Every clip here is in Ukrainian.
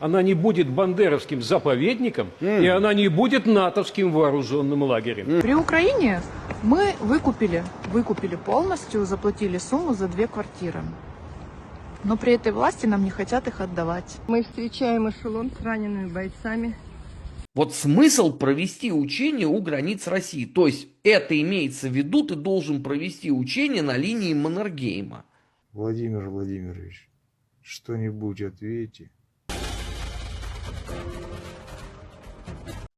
она не будет бандеровским заповедником, и она не будет натовским вооруженным лагерем. При Украине мы выкупили, выкупили полностью, заплатили сумму за две квартиры. Но при этой власти нам не хотят их отдавать. Мы встречаем эшелон с ранеными бойцами. Вот смысл провести учение у границ России. То есть это имеется в виду, ты должен провести учение на линии Маннергейма. Владимир Владимирович, что-нибудь ответьте.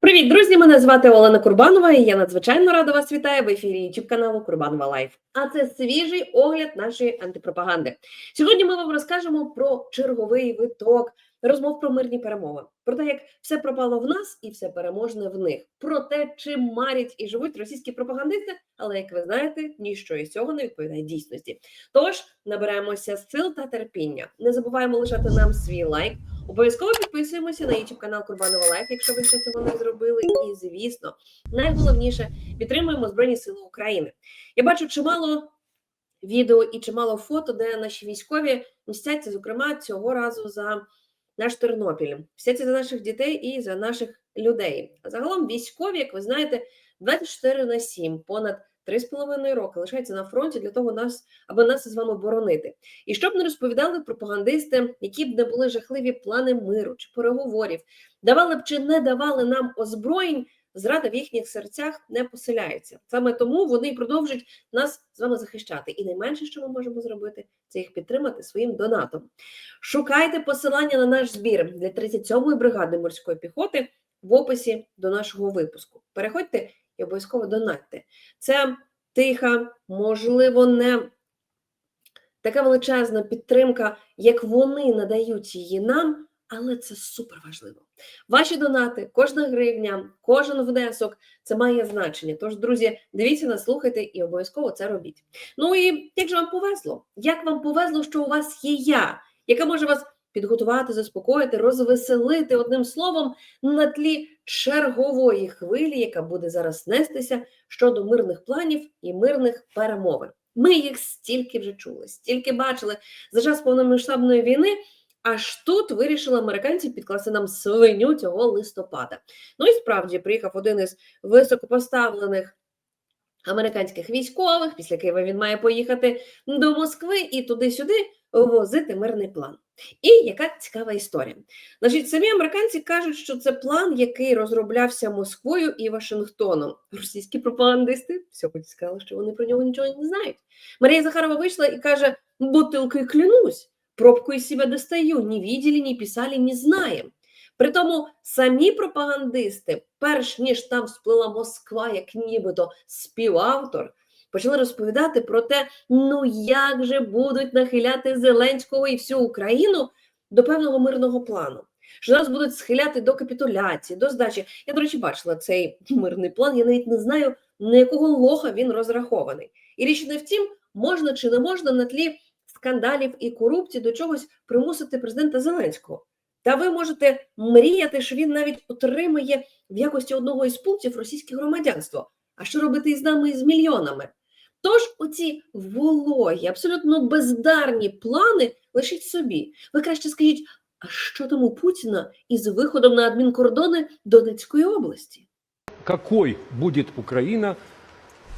Привіт, друзі! Мене звати Олена Курбанова, і я надзвичайно рада вас вітаю в ефірі youtube каналу Курбанова Лайф. А це свіжий огляд нашої антипропаганди. Сьогодні ми вам розкажемо про черговий виток розмов про мирні перемови, про те, як все пропало в нас і все переможне в них, про те, чим марять і живуть російські пропагандисти, але як ви знаєте, ніщо із цього не відповідає дійсності. Тож набираємося сил та терпіння. Не забуваємо лишати нам свій лайк. Обов'язково підписуємося на YouTube канал Курбанова Лайф, якщо ви ще цього не зробили. І звісно, найголовніше підтримуємо Збройні Сили України. Я бачу чимало відео і чимало фото, де наші військові мстяться, зокрема, цього разу за наш Тернопіль, мстяться за наших дітей і за наших людей. А загалом військові, як ви знаєте, 24 на 7, понад 3,5 роки лишаються на фронті для того, нас, аби нас з вами боронити. І щоб не розповідали пропагандисти, які б не були жахливі плани миру чи переговорів, давали б чи не давали нам озброєнь, зрада в їхніх серцях не поселяється. Саме тому вони продовжують нас з вами захищати. І найменше, що ми можемо зробити, це їх підтримати своїм донатом. Шукайте посилання на наш збір для 37-ї бригади морської піхоти в описі до нашого випуску. Переходьте і обов'язково донатьте. Це тиха, можливо, не така величезна підтримка, як вони надають її нам, але це супер важливо. Ваші донати, кожна гривня, кожен внесок це має значення. Тож, друзі, дивіться нас, слухайте і обов'язково це робіть. Ну і як же вам повезло? Як вам повезло, що у вас є я, яка може вас підготувати, заспокоїти, розвеселити одним словом на тлі чергової хвилі, яка буде зараз нестися щодо мирних планів і мирних перемовин. Ми їх стільки вже чули, стільки бачили за час повномасштабної війни. Аж тут вирішили американці підкласти нам свиню цього листопада. Ну і справді приїхав один із високопоставлених американських військових. Після Києва він має поїхати до Москви і туди-сюди возити мирний план. І яка цікава історія. Значить, самі американці кажуть, що це план, який розроблявся Москвою і Вашингтоном. Російські пропагандисти сьогодні сказали, що вони про нього нічого не знають. Марія Захарова вийшла і каже: бутилкою клянусь. Пробку из себя достаю, не видели, не писали, не знаємо. Притому самі пропагандисти, перш ніж там сплила Москва, як нібито співавтор, почали розповідати про те, ну як же будуть нахиляти Зеленського і всю Україну до певного мирного плану. Що нас будуть схиляти до капітуляції, до здачі. Я, до речі, бачила цей мирний план. Я навіть не знаю, на якого лоха він розрахований. І річ не в тім, можна чи не можна на тлі скандалів і корупції до чогось примусити президента Зеленського. Та ви можете мріяти, що він навіть отримає в якості одного із пунктів російське громадянство. А що робити із нами із мільйонами? Тож оці вологі, абсолютно бездарні плани лишіть собі. Ви краще скажіть, а що там у Путіна із виходом на адмінкордони Донецької області? Какой будет Украина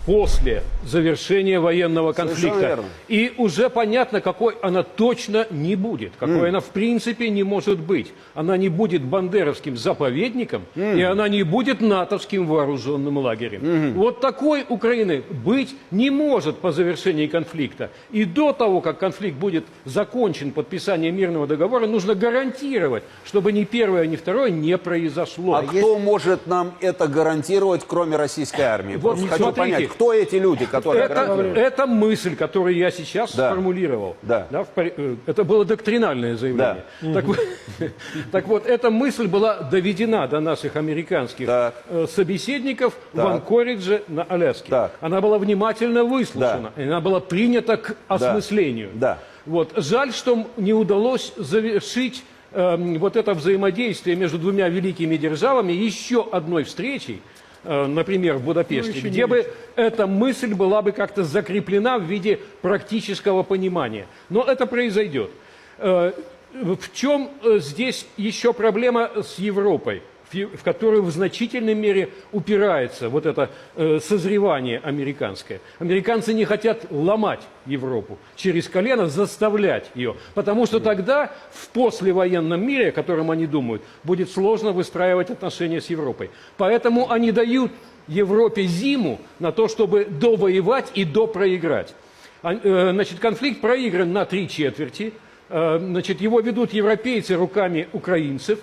после завершения военного конфликта? верно. И уже понятно, какой она точно не будет, какой она в принципе не может быть. Она не будет бандеровским заповедником, и она не будет натовским вооруженным лагерем. Вот такой Украины быть не может по завершении конфликта. И до того, как конфликт будет закончен подписанием мирного договора, нужно гарантировать, чтобы ни первое, ни второе не произошло. А кто может нам это гарантировать, кроме российской армии? Вот Просто хочу смотрите. понять, кто эти люди, которые Это, это мысль, которую я сейчас Да. сформулировал. Да. в пор- э, это было доктринальное заявление. Так, вот, так вот, эта мысль была доведена до наших американских Так. э, собеседников в Так. Анкоридже на Аляске. Так. Она была внимательно выслушана, и она была принята к осмыслению. Да. Вот. Жаль, что не удалось завершить эм, вот это взаимодействие между двумя великими державами еще одной встречей, например, в Будапеште, где бы эта мысль была бы как-то закреплена в виде практического понимания. Но это произойдет. Э, В чем э, здесь еще проблема с Европой, В которую в значительной мере упирается вот это э, созревание американское. Американцы не хотят ломать Европу через колено, заставлять ее, потому что тогда в послевоенном мире, о котором они думают, будет сложно выстраивать отношения с Европой. Поэтому они дают Европе зиму на то, чтобы довоевать и допроиграть. Э, Значит, конфликт проигран на три четверти. Э, Значит, его ведут европейцы руками украинцев.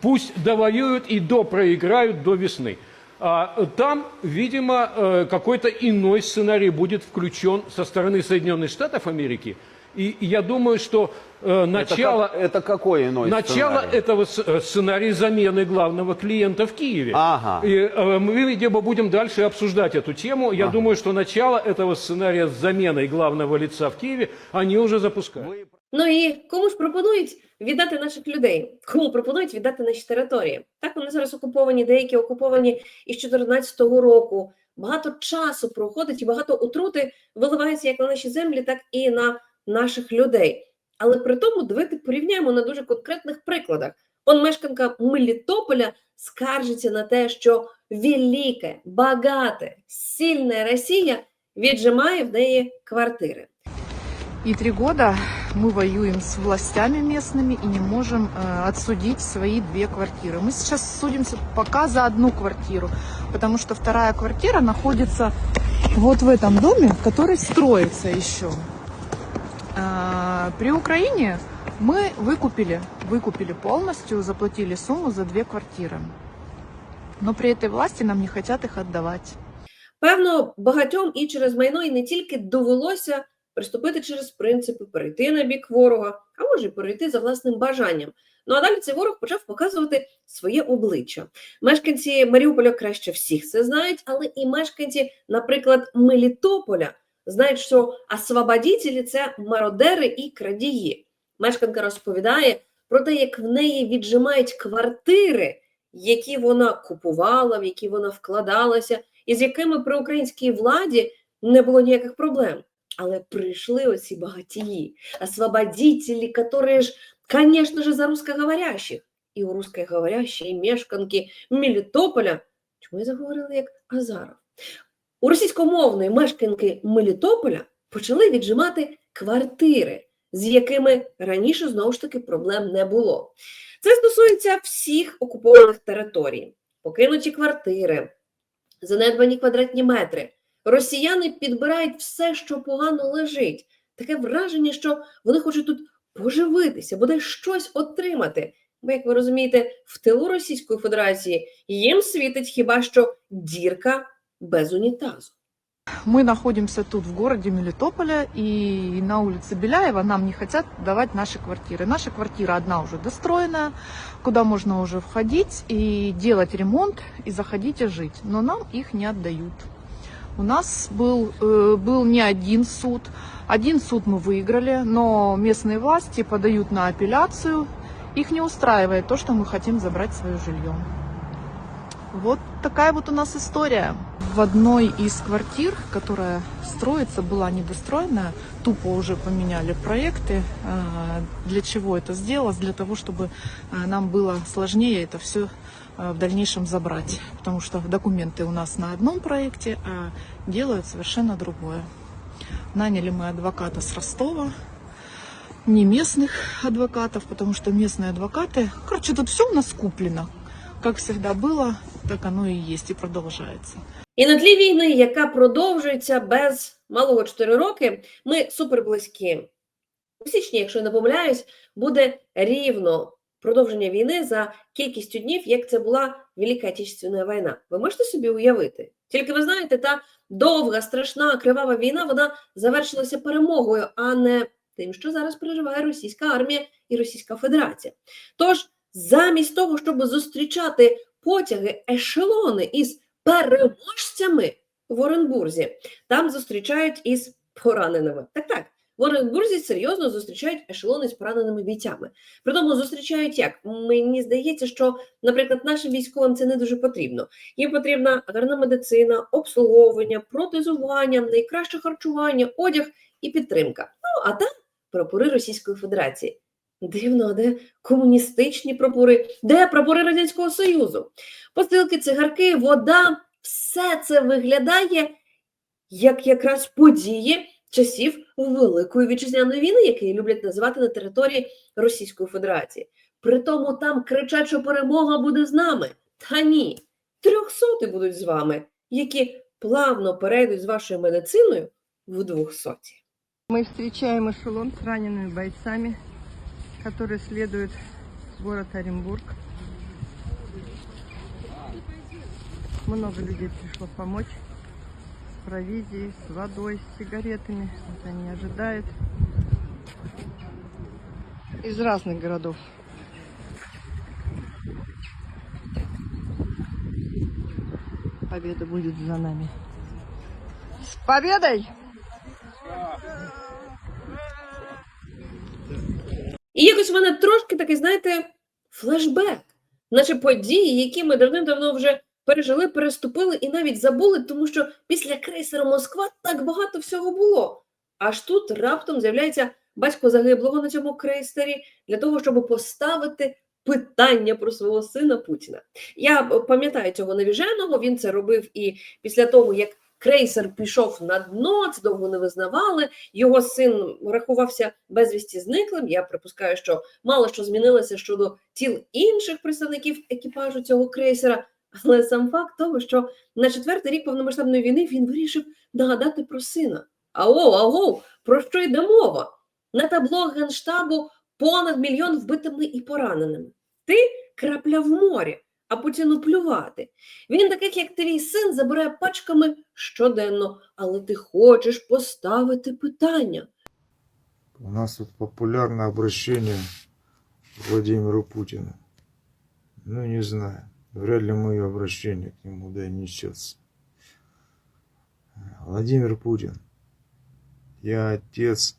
Пусть довоюют и допроиграют до весны. А там, видимо, э, какой-то иной сценарий будет включен со стороны Соединенных Штатов Америки. И я думаю, что э, Это, начало... как- это какой иной Начало сценарий? этого э, сценария замены главного клиента в Киеве. Ага. И э, мы, видимо, будем дальше обсуждать эту тему. Я думаю, что начало этого сценария с заменой главного лица в Киеве они уже запускают. Вы Ну і кому ж пропонують віддати наших людей? Кому пропонують віддати наші території? Так вони зараз окуповані, деякі окуповані із 2014 року. Багато часу проходить і багато отрути виливається як на наші землі, так і на наших людей. Але при тому давайте порівняємо на дуже конкретних прикладах. Он мешканка Мелітополя скаржиться на те, що велике, багате, сильна Росія віджимає в неї квартири. И три года мы воюем с властями местными и не можем э, отсудить свои две квартиры. Мы сейчас судимся пока за одну квартиру, потому что вторая квартира находится вот в этом доме, который строится еще. А, При Украине мы выкупили, выкупили полностью, заплатили сумму за две квартиры. Но при этой власти нам не хотят их отдавать. Певно, багатьом і через майно, і не тільки довелося приступити через принципи, перейти на бік ворога, а може й перейти за власним бажанням. Ну а далі цей ворог почав показувати своє обличчя. Мешканці Маріуполя краще всіх це знають, але і мешканці, наприклад, Мелітополя знають, що освободітелі – це мародери і крадії. Мешканка розповідає про те, як в неї віджимають квартири, які вона купувала, в які вона вкладалася, і з якими при українській владі не було ніяких проблем. Але прийшли оці багатії, освободителі, которые ж, конечно же, за русскоговорящих. І у русскоговорящої мешканки Мелітополя, чому я заговорила як Азаров? У російськомовної мешканки Мелітополя почали віджимати квартири, з якими раніше знову ж таки проблем не було. Це стосується всіх окупованих територій, покинуті квартири, занедбані квадратні метри. Росіяни підбирають все, що погано лежить. Таке враження, що вони хочуть тут поживитися, бодай щось отримати. Бо, як ви розумієте, в тилу Російської Федерації їм світить хіба що дірка без унітазу. Мы находимся тут, в городе Мелитополя, и на улице Беляева нам не хотят давать наши квартиры. Наша квартира одна уже достроенная, куда можно уже входить и делать ремонт, и заходить и жить. Но нам их не отдают. У нас был, э, был не один суд. Один суд мы выиграли, но местные власти подают на апелляцию. Их не устраивает то, что мы хотим забрать свое жилье. Вот такая вот у нас история. В одной из квартир, которая строится, была недостроенная, тупо уже поменяли проекты. А, Для чего это сделалось? Для того, чтобы а, нам было сложнее это все в дальнейшем забрать. Потому что документы у нас на одном проекте, а делают совершенно другое. Наняли мы адвоката с Ростова, не местных адвокатов, потому что местные адвокаты... Короче, тут все у нас куплено. Как всегда было, так оно и есть и продолжается. І на тлі війни, яка продовжується без малого 4 роки, ми суперблизькі. У січні, якщо я не помиляюсь, буде рівно продовження війни за кількістю днів, як це була Велика Отечественна війна. Ви можете собі уявити? Тільки ви знаєте, та довга, страшна, кривава війна, вона завершилася перемогою, а не тим, що зараз переживає російська армія і Російська Федерація. Тож, замість того, щоб зустрічати потяги, ешелони із переможцями в Оренбурзі. Там зустрічають із пораненими. Так, так. В Оренбурзі серйозно зустрічають ешелони з пораненими бійцями. Притому зустрічають як? Мені здається, що, наприклад, нашим військовим це не дуже потрібно. Їм потрібна гарна медицина, обслуговування, протезування, найкраще харчування, одяг і підтримка. Ну а там прапори Російської Федерації. Дивно, а де комуністичні прапори, де прапори Радянського Союзу? Посилки, цигарки, вода все це виглядає як якраз події часів Великої вітчизняної війни, які люблять називати на території Російської Федерації. Притому там кричать, що перемога буде з нами. Та ні, трьохсоти будуть з вами, які плавно перейдуть з вашою медициною в двохсоті. Мы встречаем эшелон с ранеными бойцами, который следует в город Оренбург. Много людей пришло помочь с провизией, с водой, с сигаретами. Вот они ожидают из разных городов. Победа будет за нами. С победой! І якось в мене трошки такий, знаєте, флешбек, наче події, які ми давним-давно вже пережили, переступили і навіть забули, тому що після крейсера Москва так багато всього було. Аж тут раптом з'являється батько загиблого на цьому крейсері для того, щоб поставити питання про свого сина Путіна. Я пам'ятаю цього невіженого, він це робив і після того, як крейсер пішов на дно, це довго не визнавали. Його син рахувався безвісті зниклим. Я припускаю, що мало що змінилося щодо тіл інших представників екіпажу цього крейсера. Але сам факт того, що на четвертий рік повномасштабної війни він вирішив нагадати про сина. Аго, аго, про що йде мова? На табло генштабу понад мільйон вбитими і пораненими. Ти крапля в морі, а Путіну плювати. Він таких, як твій син, забирає пачками щоденно, але ти хочеш поставити питання. У нас тут популярное обращение к Владимиру Путину. Ну, не знаю. Вряд ли мое обращение к нему донесется. Владимир Путин, я отец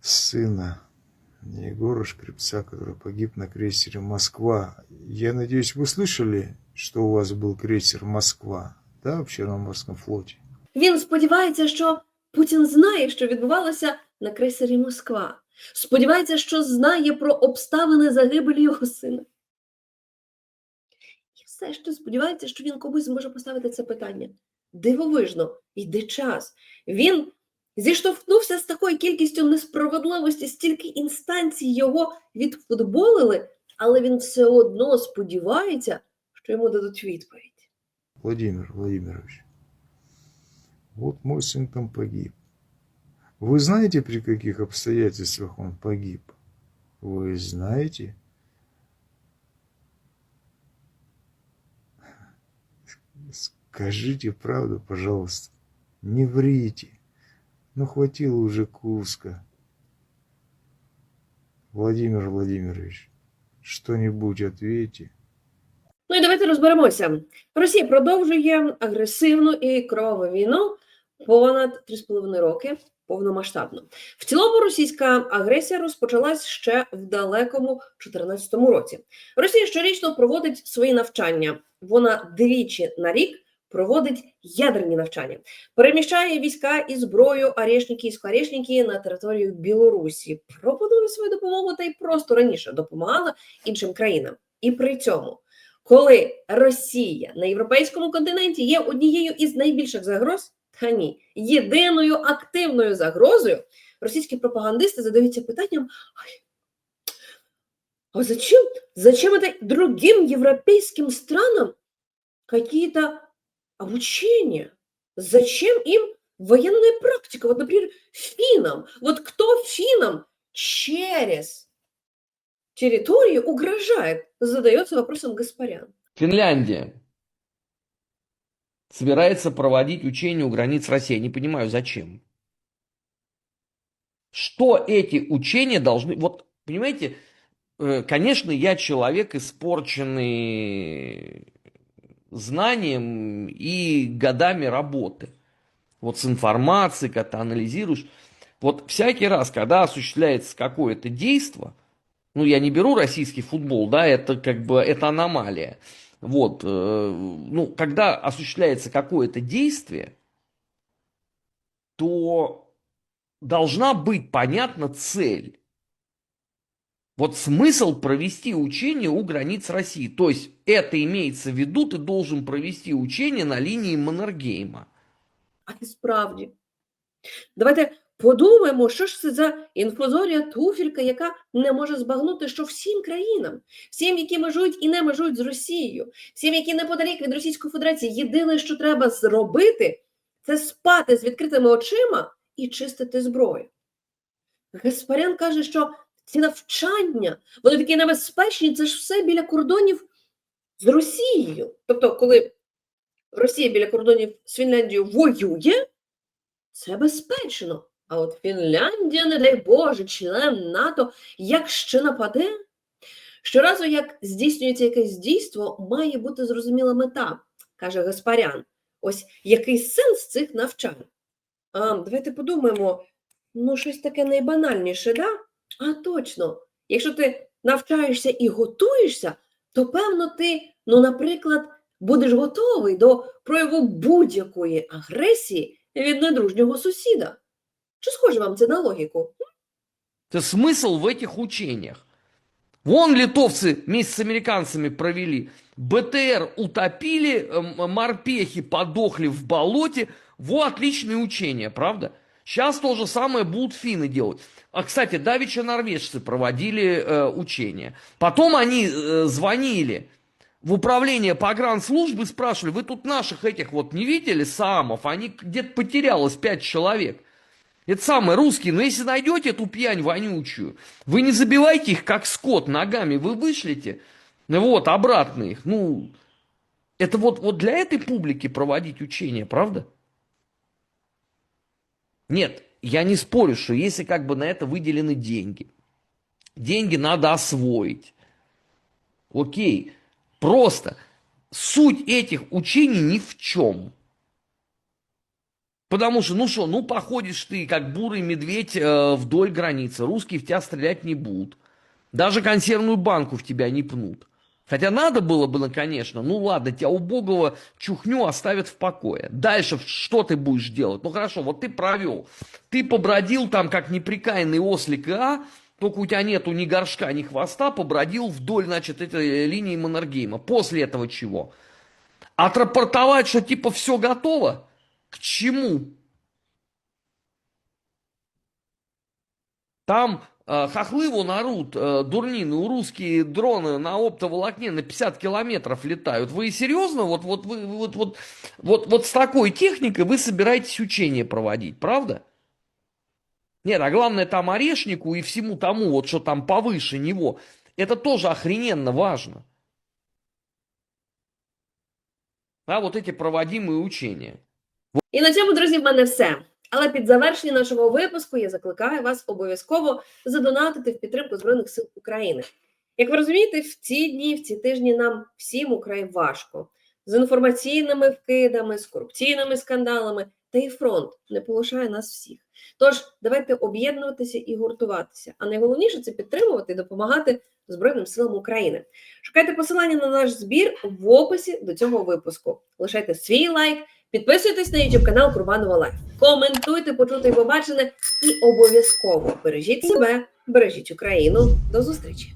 сына Егора Шкрипца, который погиб на крейсере «Москва». Я надеюсь, вы слышали, что у вас был крейсер «Москва», да, в Черноморском флоте? Він сподівається, що Путін знає, що відбувалося на крейсері Москва. Сподівається, що знає про обставини загибелі його сина. І все ще сподівається, що він комусь зможе поставити це питання. Дивовижно, йде час. Він зіштовхнувся з такою кількістю несправедливості, стільки інстанцій його відфутболили, але він все одно сподівається, що йому дадуть відповідь. Владимир Владимирович, вот мой сын там погиб. Вы знаете, при каких обстоятельствах он погиб? Вы знаете? Скажите правду, пожалуйста. Не врите. Ну, хватило уже Курска. Владимир Владимирович, что-нибудь ответьте. Ну і давайте розберемося. Росія продовжує агресивну і кроваву війну понад 3,5 роки повномасштабно. В цілому російська агресія розпочалась ще в далекому 2014 році. Росія щорічно проводить свої навчання. Вона двічі на рік проводить ядерні навчання, переміщає війська і зброю Орешники і Скворечники на територію Білорусі, пропонує свою допомогу та й просто раніше допомагала іншим країнам. І при цьому коли Росія на європейському континенті є однією із найбільших загроз, та ні, єдиною активною загрозою, російські пропагандисти задаються питанням: а зачем, зачем это другим европейским странам какие-то обучения? Зачем им военная практика? Вот, например, финнам. Вот кто финнам через территорию угрожает? Задается вопросом Гаспарян. Финляндия собирается проводить учения у границ России. Не понимаю, зачем. Что эти учения должны... Вот, понимаете, э, конечно, я человек, испорченный знанием и годами работы. Вот с информацией, когда ты анализируешь. Вот всякий раз, когда осуществляется какое-то действие, ну, я не беру российский футбол, да, это как бы, это аномалия. Вот, э, ну, когда осуществляется какое-то действие, то должна быть понятна цель. Вот смысл провести учение у границ России. То есть это имеется в виду, ты должен провести учение на линии Маннергейма. А і справді. Давайте подумаємо, що ж це за інфузорія туфелька, яка не може збагнути, що всім країнам, всім, які межують і не межують з Росією, всім, які неподалік від Російської Федерації, єдине, що треба зробити, це спати з відкритими очима і чистити зброю. Гаспарян каже, що ці навчання, вони такі небезпечні, це ж все біля кордонів з Росією. Тобто, коли Росія біля кордонів з Фінляндією воює, це безпечно. А от Фінляндія, не дай Боже, член НАТО, як ще нападе, щоразу, як здійснюється якесь дійство, має бути зрозуміла мета, каже Гаспарян. Ось який сенс цих навчань? А, давайте подумаємо, ну, щось таке найбанальніше, да? А точно, якщо ти навчаєшся і готуєшся, то певно ти, ну, наприклад, будеш готовий до прояву будь-якої агресії від недружнього сусіда. Чи схоже вам це на логіку? Это смысл в этих учениях. Вон литовцы вместе с американцами провели. БТР утопили, м- морпехи подохли в болоте. Во, отличные учения, правда? Сейчас то же самое будут финны делать. А, кстати, давеча норвежцы проводили э, учения. Потом они э, звонили в управление погранслужбы, спрашивали, вы тут наших этих вот не видели, Самов? Они где-то потерялось пять человек. Это самое, русские, но если найдете эту пьянь вонючую, вы не забивайте их, как скот, ногами, вы вышлите, вот, обратно их. Ну, это вот, вот для этой публики проводить учения, правда? Нет, я не спорю, что если как бы на это выделены деньги, деньги надо освоить. Окей, просто суть этих учений ни в чем. Потому что, ну что, ну походишь ты, как бурый медведь э, вдоль границы. Русские в тебя стрелять не будут. Даже консервную банку в тебя не пнут. Хотя надо было бы, конечно, ну ладно, тебя убогого чухню оставят в покое. Дальше что ты будешь делать? Ну хорошо, вот ты провел. Ты побродил там, как неприкаянный ослик А, только у тебя нету ни горшка, ни хвоста, побродил вдоль, значит, этой линии Маннергейма. После этого чего? Отрапортовать, что типа все готово? К чему? Там э, хохлы вон орут, э, дурнины, у русские дроны на оптоволокне на 50 километров летают. Вы серьезно? Вот, вот, вы, вот, вот, вот, вот с такой техникой вы собираетесь учения проводить, правда? Нет, а главное там орешнику и всему тому, вот что там повыше него, это тоже охрененно важно. А вот эти проводимые учения. І на цьому, друзі, в мене все. Але під завершення нашого випуску я закликаю вас обов'язково задонатити в підтримку Збройних сил України. Як ви розумієте, в ці дні, в ці тижні нам всім украй важко з інформаційними вкидами, з корупційними скандалами, та і фронт не полишає нас всіх. Тож давайте об'єднуватися і гуртуватися. А найголовніше це підтримувати і допомагати Збройним силам України. Шукайте посилання на наш збір в описі до цього випуску. Лишайте свій лайк, підписуйтесь на YouTube канал Курбанова Лайф, коментуйте, почути і побачене, і обов'язково бережіть себе, бережіть Україну. До зустрічі!